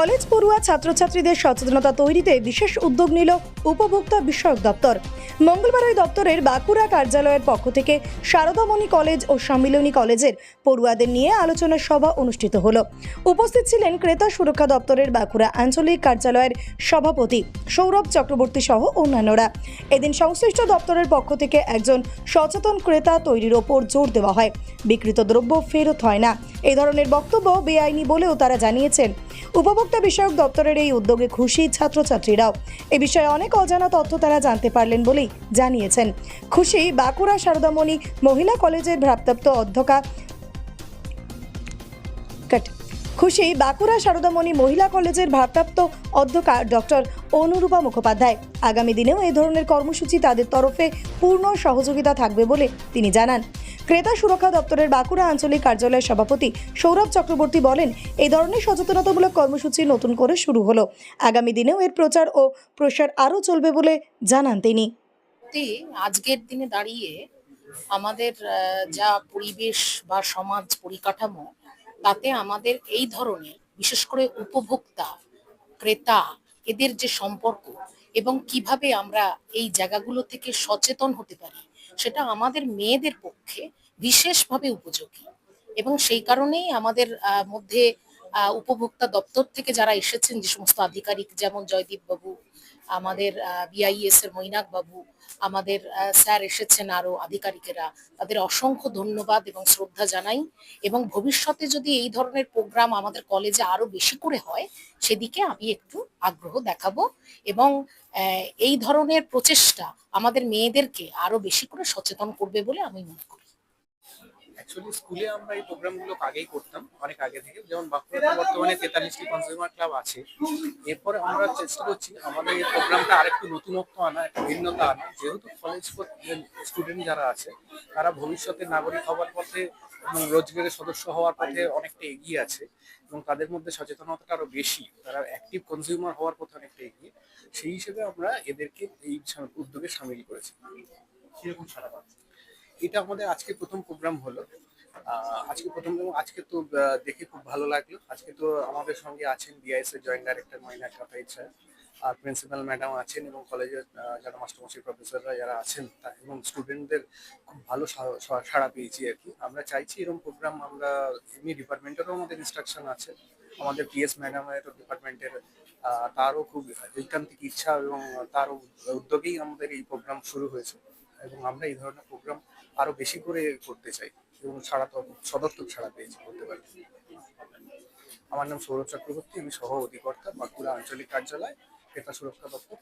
College পড়ুয়া ছাত্রছাত্রীদের সচেতনতা তৈরিতে বিশেষ উদ্যোগ নিল উপভোক্তা বিষয়ক দপ্তর। মঙ্গলবার ওই দপ্তরের বাঁকুড়া কার্যালয়ের পক্ষ থেকে শারদামণি কলেজ ও সম্মিলনী কলেজের পড়ুয়াদের নিয়ে আলোচনা সভা অনুষ্ঠিত হলো। উপস্থিত ছিলেন ক্রেতা সুরক্ষা দপ্তরের বাঁকুড়া আঞ্চলিক কার্যালয়ের সভাপতি সৌরভ চক্রবর্তী সহ অন্যান্যরা। এদিন সংশ্লিষ্ট দপ্তরের পক্ষ থেকে একজন সচেতন ক্রেতা তৈরির ওপর জোর দেওয়া হয়। বিকৃত দ্রব্য ফেরত হয় না। এ ধরনের বক্তব্য বেআইনি বলেও তারা জানিয়েছেন। উপভোক্তা বিষয়ক দপ্তরের এই উদ্যোগে খুশি ছাত্রছাত্রীরাও। এ বিষয়ে অনেক অজানা তথ্য তারা জানতে পারলেন বলেই জানিয়েছেন। খুশি বাঁকুড়া সারদামণি মহিলা কলেজের ভারপ্রাপ্ত অধ্যক্ষা খুশি বাঁকুড়া সারদামণি মহিলা কলেজের ভারপ্রাপ্ত অধ্যক্ষা ডক্টর অনুরূপা মুখোপাধ্যায়। আগামী দিনেও এই ধরনের কর্মসূচি তাদের তরফে পূর্ণ সহযোগিতা থাকবে বলে তিনি জানান। ক্রেতা সুরক্ষা দপ্তরের বাঁকুড়া আঞ্চলিক কার্যালয়ের সভাপতি সৌরভ চক্রবর্তী বলেন এই ধরনের সচেতনতামূলক কর্মসূচি নতুন করে শুরু হলো। আগামী দিনেও এর প্রচার ও প্রসার আরও চলবে বলে জানান তিনি। আজকের দিনে দাঁড়িয়ে আমাদের যা পরিবেশ বা সমাজ পরিকাঠামো তাতে আমাদের এই ধরনের, বিশেষ করে উপভোক্তা, ক্রেতা, এদের যে সম্পর্ক এবং কীভাবে আমরা এই জায়গাগুলো থেকে সচেতন হতে পারি, সেটা আমাদের মেয়েদের পক্ষে বিশেষভাবে উপযোগী। এবং সেই কারণেই আমাদের মধ্যে উপভোক্তা দপ্তর থেকে যারা এসেছেন, যে সমস্ত আধিকারিক, যেমন জয়দীপ বাবু, আমাদের বিআইএস এর মৈনাক বাবু, আমাদের স্যার এসেছেন আরও আধিকারিকেরা, তাদের অসংখ্য ধন্যবাদ এবং শ্রদ্ধা জানাই। এবং ভবিষ্যতে যদি এই ধরনের প্রোগ্রাম আমাদের কলেজে আরও বেশি করে হয়, সেদিকে আমি একটু আগ্রহ দেখাবো। এবং এই ধরনের প্রচেষ্টা আমাদের মেয়েদেরকে আরও বেশি করে সচেতন করবে বলে আমি মনে করি। অ্যাকচুয়ালি স্কুলে আমরা এই প্রোগ্রামগুলো আগেই করতাম অনেক আগে থেকে। যেমন বাঁকুড়াতে বর্তমানে তেতাল্লিশটি কনজিউমার ক্লাব আছে। এরপরে আমরা চেষ্টা করছি আমাদের এই প্রোগ্রামটা আরেকটু নতুনত্ব আনা একটা ভিন্নতা আনা। যেহেতু কলেজ স্টুডেন্ট যারা আছে তারা ভবিষ্যতে নাগরিক হওয়ার পথে এবং রোজগারের সদস্য হওয়ার পথে অনেকটা এগিয়ে আছে এবং তাদের মধ্যে সচেতনতাটা আরও বেশি। তারা অ্যাক্টিভ কনজিউমার হওয়ার পথে অনেকটা এগিয়ে। সেই হিসেবে আমরা এদেরকে এই উদ্যোগে সামিল করেছি। কীরকম সারা এটা আমাদের আজকে প্রথম প্রোগ্রাম হলো। আজকে প্রথম আজকে তো দেখে খুব ভালো লাগল। আজকে তো আমাদের সঙ্গে আছেন বিআইএস এর joint director Moyna Kapait sir, আর প্রিন্সিপাল ম্যাডাম আছেন এবং কলেজের যারা মাস্টারমশাই প্রফেসররা যারা আছেন এবং স্টুডেন্টদের খুব ভালো সাড়া পেয়েছি আর কি। আমরা চাইছি এরকম প্রোগ্রাম আমরা, এমনি ডিপার্টমেন্টেরও আমাদের ইনস্ট্রাকশন আছে। আমাদের পিএস ম্যাডামের ডিপার্টমেন্টের তারও খুব ঐকান্তিক ইচ্ছা এবং তারও উদ্যোগেই আমাদের এই প্রোগ্রাম শুরু হয়েছে। এবং আমরা এই ধরনের প্রোগ্রাম আরও বেশি করে করতে চাই। এবং ছাড়া তো সদর্থক ছাড়া পেয়েছি, বলতে পারি। আমার নাম সৌরভ চক্রবর্তী, আমি সহ অধিকর্তা বাঁকুড়া আঞ্চলিক কার্যালয়, ক্রেতা সুরক্ষা দপ্তর।